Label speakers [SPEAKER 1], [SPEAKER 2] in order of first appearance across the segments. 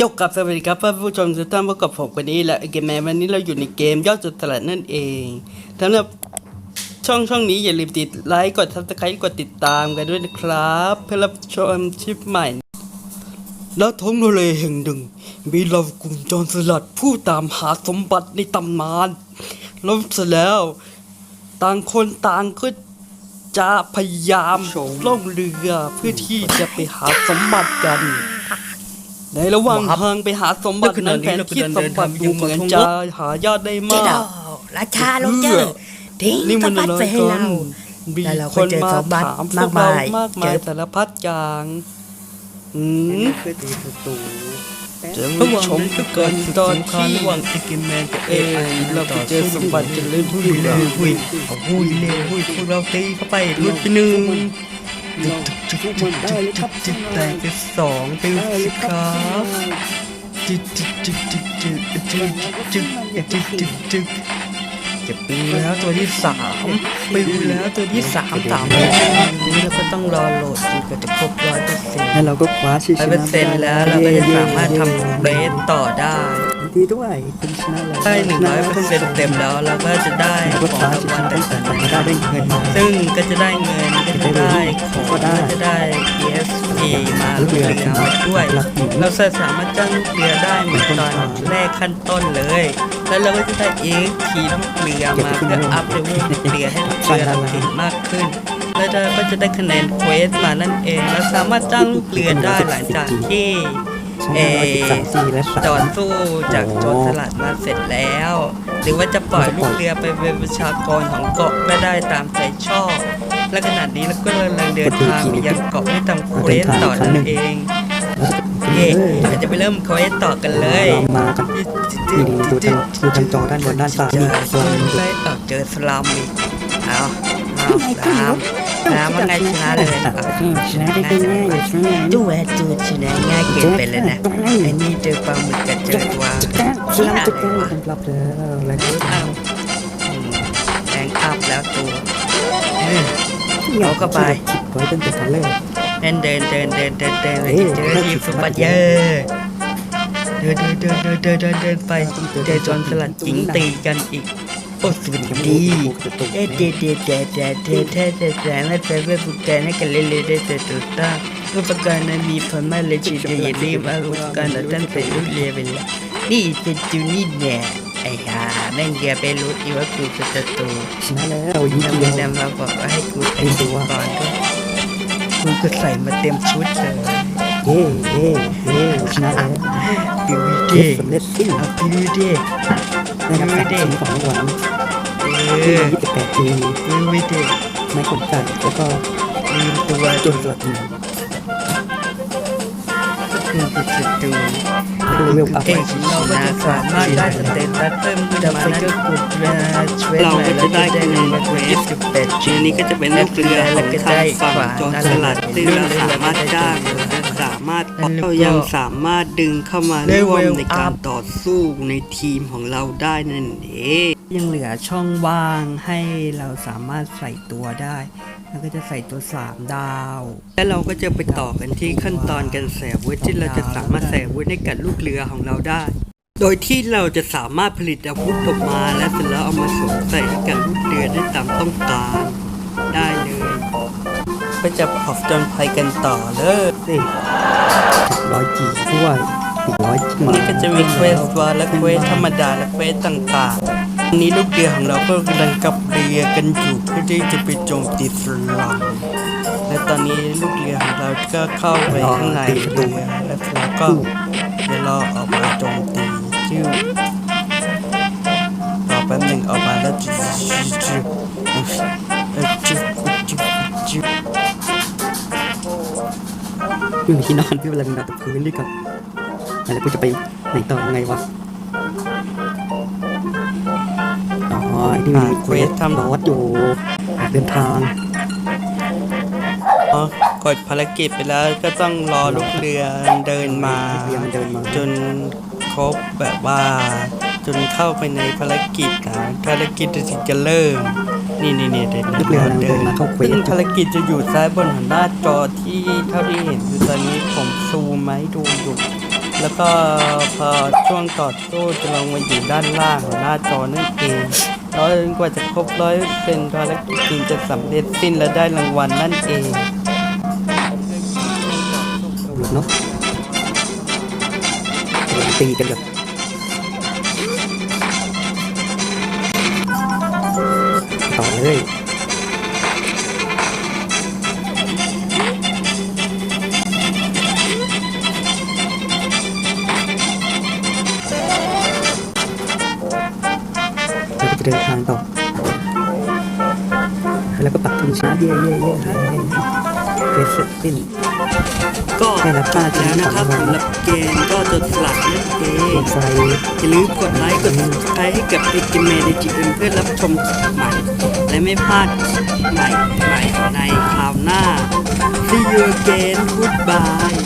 [SPEAKER 1] ยกกับสวัสดีครับท่านผู้ชมทุกท่านพบกับผมวันนี้และเกมแมนวันนี้เราอยู่ในเกมยอดจุดตลาดนั่นเองสำหรับช่องช่องนี้อย่าลืมติดไลค์กดซับสไครต์กดติดตามกันด้วยนะครับ เพื่อรับชมคลิปใหม่แล้วท้องทะเลแห่งหนึ่งมีเรากลุ่มโจรสลัดผู้ตามหาสมบัติในตำนานแล้วเสร็จแล้ว ต่างคนต่างก็จะพยายามล่องเรือเพื่อที่จะไปหาสมบัติกัน ในระหว่างทางไปหาสมบัตินั้นแผนที่สมบัติดูเหมือนจะหายอดได้
[SPEAKER 2] เจ
[SPEAKER 1] มา
[SPEAKER 2] ด
[SPEAKER 1] ก
[SPEAKER 2] อกราชาลงเจอทิ้ง
[SPEAKER 1] นี่
[SPEAKER 2] ส
[SPEAKER 1] มัน
[SPEAKER 2] มบัติ
[SPEAKER 1] อะไร
[SPEAKER 2] ไปให้
[SPEAKER 1] กั
[SPEAKER 2] เรา
[SPEAKER 1] นมี
[SPEAKER 2] แล้วเรา
[SPEAKER 1] ค
[SPEAKER 2] ก็
[SPEAKER 1] น
[SPEAKER 2] เจอ
[SPEAKER 1] มา
[SPEAKER 2] สมบัติ
[SPEAKER 1] ถามพ
[SPEAKER 2] มาว
[SPEAKER 1] ก
[SPEAKER 2] ก
[SPEAKER 1] เรา
[SPEAKER 2] มาย
[SPEAKER 1] มากมาย
[SPEAKER 2] เจอ
[SPEAKER 1] สารพัดอย่างอืม
[SPEAKER 3] เพื่อตีศัตรู
[SPEAKER 1] จะไม่ชมก็เกินตอนที่
[SPEAKER 3] ระหว่างไอเกมแมนกับ
[SPEAKER 1] เออเราไปเจอสมบัติจะเล่นผู้หญิง
[SPEAKER 3] เลยหุยเอาหุยเลยหุยพวกเราตีเข้าไปลุดไปหนึ่ง จุกจุกจุกจุกจุกจุกแตกไปสองไปสิครับจุกจุกจุกจุกจุกจุกจุกจุกจุกจุกจะปีแล้วตัวที่สามไปแล้วตัวที่สามตามนี้เราก็ต้องรอโหลดจนกว่าจะครบร้อยเปอร์เซ็นต์
[SPEAKER 4] แล้วเราก็คว้าชัยช
[SPEAKER 3] ร้อยเปอ
[SPEAKER 4] นะ
[SPEAKER 3] ร์เซ็นต์แล้วเราก็จะสามารถทำเบสต่อได้
[SPEAKER 4] ดีด้วยคุณชนะแล้ว
[SPEAKER 3] ได้หนึ่งร้อยเปอร์เซ็นต์เต็มแล้วเราก็จะได้
[SPEAKER 4] เราก็
[SPEAKER 3] ของ
[SPEAKER 4] คว้ารา
[SPEAKER 3] ง
[SPEAKER 4] ชัยช
[SPEAKER 3] วัล
[SPEAKER 4] นะ
[SPEAKER 3] ต่าง
[SPEAKER 4] ตั้งแต่ได้เงินมา
[SPEAKER 3] ๆซึ่งก็จะได้เงินก็จะได้ของ
[SPEAKER 4] ก็ได้
[SPEAKER 3] ก็จะได้ ESP มาลูกเรือมาด้วย เราสามารถจ้างลูกเรือได้เหมือนตอนแรกขั้นต้นเลย แล้วเราก็จะได้ EXP ลูกเรือมาเพื่ออัพเลเวลลูกเรือให้ลูกเรือเราเก่งมากขึ้นแล้วเราก็จะได้คะแนนเควสมานั่นเอง เราสามารถจ้างลูกเรือได้หลังจากที่
[SPEAKER 4] สองร้อยสิบสามสี่และสา
[SPEAKER 3] จอดสู้จากโจรสลัดมาเสร็จแล้ว หรือว่าจะปล่อยลูกเรือไปเป็นประชากรของเกาะก็ได้ตามใจชอบ และขนาดนี้เราก็กำลังเดินทางไปยังเกาะไม่ทำเควสต่อนั่นเองเย่เราจะไปเริ่มเควสต่อกันเลย
[SPEAKER 4] เรามากัน นี่ดูทางดูทางจอด้านบนด้านซ้าย
[SPEAKER 3] เจ
[SPEAKER 4] นี่
[SPEAKER 3] อ
[SPEAKER 4] สลัม
[SPEAKER 3] ได้ต่อเจอสลัมอีกเอาเอา น้ำน้ำว่าไงชนะเลยเอา
[SPEAKER 4] ชนะได้ง่ายอยู่ใช่ไหม
[SPEAKER 3] ดูแอดจูชนะง่ายเกินไปเลยนะอันนี้เจอปลาหมึกกับเจอตัว
[SPEAKER 4] จัดการสลัมจัดการผมรับแล้วแล้วก็
[SPEAKER 3] อ้าวอืมแรงอัพแล้วตัวเออเอาเข้าไป
[SPEAKER 4] คิดไว้ตั้งแต่ตอนแรก
[SPEAKER 3] เดินเดินเดินเดินเดินเดิน
[SPEAKER 4] เอ้ย
[SPEAKER 3] เจอทีมสมบัติเยอะเดินเดินเดินเดินเดินเดินไปเจอจอนสลัดจิงตีกันอีก อ้สวัสดีเอ๊ะเด็ดเด็ดเด็ดเด็ดเด็ดเด็ดเด็ดเด็ดและเด็ดเด็ดบุกแกนกันเล่นเล่นเด็ดเด็ดตุ๊ดตาอุปกรณ์นั้นมีผลมากเลยทีเดียวอย่าลืมเอาอุปกรณ์เหล่านั้นใส่ลูกเรือไปเลยนี่เป็นจูนี่เนี่ยไอ้ห่าแม่งเกียไปรู้อีว่ากูจะจะตู
[SPEAKER 4] ชนะแล้วยิง
[SPEAKER 3] นำ
[SPEAKER 4] เดียว
[SPEAKER 3] นำมาบอกว่าให้กูแต่งตัวก่อนด้วยกูก็ใส่มาเต็มชุดเลย
[SPEAKER 4] เย่เย่เย่ชนะแล้ว
[SPEAKER 3] ปิว
[SPEAKER 4] เก
[SPEAKER 3] เด้
[SPEAKER 4] มสำเร็จสิ้น
[SPEAKER 3] เอาปิวเด้
[SPEAKER 4] ได้รับสะสมของรางวัล
[SPEAKER 3] เอ
[SPEAKER 4] ที่
[SPEAKER 3] อ
[SPEAKER 4] 28ปี
[SPEAKER 3] ปิวเด้
[SPEAKER 4] ไม่ขนไก่แล้วก็
[SPEAKER 3] ลืมตัว
[SPEAKER 4] จนสลัดหนึ่ง
[SPEAKER 3] กูก็จะดู
[SPEAKER 4] เลเวลอัพ
[SPEAKER 3] เก่งเราก็จะสามารถได้สเตตัสเพิ่มขึ้นมานะกูจะช่วย
[SPEAKER 1] เราก็จะได้คะแนน
[SPEAKER 3] มา
[SPEAKER 1] เคว
[SPEAKER 3] ยี่
[SPEAKER 1] ส
[SPEAKER 3] สิบแปด
[SPEAKER 1] ทีนี้ก็จะเป็นลูกเรือของทางฝั่งโจรสลัดที่เราสามารถจ้างและสามารถเรายังสามารถดึงเข้ามาร่วมในการต่อสู้ในทีมของเราได้นั่นเองยังเหลือช่องว่างให้เราสามารถใส่ตัวได้แล้วก็จะใส่ตัว 3 ดาว และเราก็จะไปต่อกันที่ขั้นตอนการใส่อาวุธที่เราจะสามารถใส่อาวุธให้กับลูกเรือของเราได้ โดยที่เราจะสามารถผลิตอาวุธออกมา และเสร็จแล้วเอามาสวมใส่ให้กับลูกเรือได้ตามต้องการได้เลย ก็จะผอบจนภัยกันต่อเลย
[SPEAKER 4] นี่ร้อยจีด้วยร้อยจี
[SPEAKER 1] นี่ก็จะมีเควสวาและเควสธรรมดาและเควสต่างๆวันนี้ลูกเรือของเราก็กำลังกับเรือกันอยู่เพื่อที่จะไปโจมตีสลัมและตอนนี้ลูกเรือของเราก็เข้าไปข้างในเรือแล้วเราก็เดี๋ยวรอออกมาโจมตีจิ้วรอแป๊บหนึ่งออกมาแล้วจิ้วจิ้วจิ้ว
[SPEAKER 4] อยู่ที่นอนพี่เวลาเป็นแบบพื้นดีกว่าแล้วกูจะไปไหนต่อยังไงวะอ๋อที่มีเควสทำรอดอยู่เดินทาง
[SPEAKER 1] อ๋อกดภารกิจไปแล้วก็ต้องรอลูกเรือเดินมา
[SPEAKER 4] เรือมันเดินมา
[SPEAKER 1] จนครบแบบว่า จนเข้าไปในภารกิจนะภารกิจถึงจะเริ่ม นี่นี่นี่เดิน
[SPEAKER 4] ลูกเรือมันเดินมาเข้าเควส
[SPEAKER 1] ซึ่งภารกิจจะอยู่ซ้ายบนหัวหน้าจอที่เท่าที่เห็นอยู่ตอนนี้ผมซูมมาให้ดูอยู่ แล้วก็พอช่วงต่อสู้จะลงมาอยู่ด้านล่างของหน้าจอนั่นเองแล้วจนกว่าจะครบร้อยเป็นภารกิจจริงจะสำเร็จสิ้นและได้รางวัลนั่นเอง
[SPEAKER 4] เนาะตีกันแบบ ต่อเลยเราก็จะเดินทางต่อแล้วก็ปักธงชาติเย่เย่เย่เย่เสร็จสิ้น
[SPEAKER 1] ก็
[SPEAKER 4] ได้รับค่าช
[SPEAKER 1] แล้ว
[SPEAKER 4] นะ
[SPEAKER 1] นะครับ
[SPEAKER 4] ของรางวัล
[SPEAKER 1] สำหรับเกมก็จดสลัดนั่นเอง
[SPEAKER 4] ไฟ
[SPEAKER 1] อย่าลืมกดไลค์กด subscribe ให้กับเด็กเกมเมในจีเอ็มเพื่อรับชมคลิปใหม่ และไม่พลาดใหม่ใหม่ในคราวหน้า See you again goodbye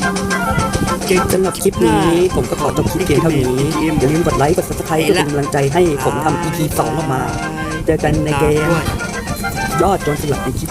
[SPEAKER 1] เจอ
[SPEAKER 4] สำหรับคลิปนี้ผมก็ขอจบคลิปเพียงเท่านี้อย่าลืมกดไลค์กด subscribe เพื่อเป็นกำลังใจให้ผมทำ EP 2ออกมา เจอกันในเกม
[SPEAKER 1] ด้วย
[SPEAKER 4] ยอดโจนสลัดในคลิป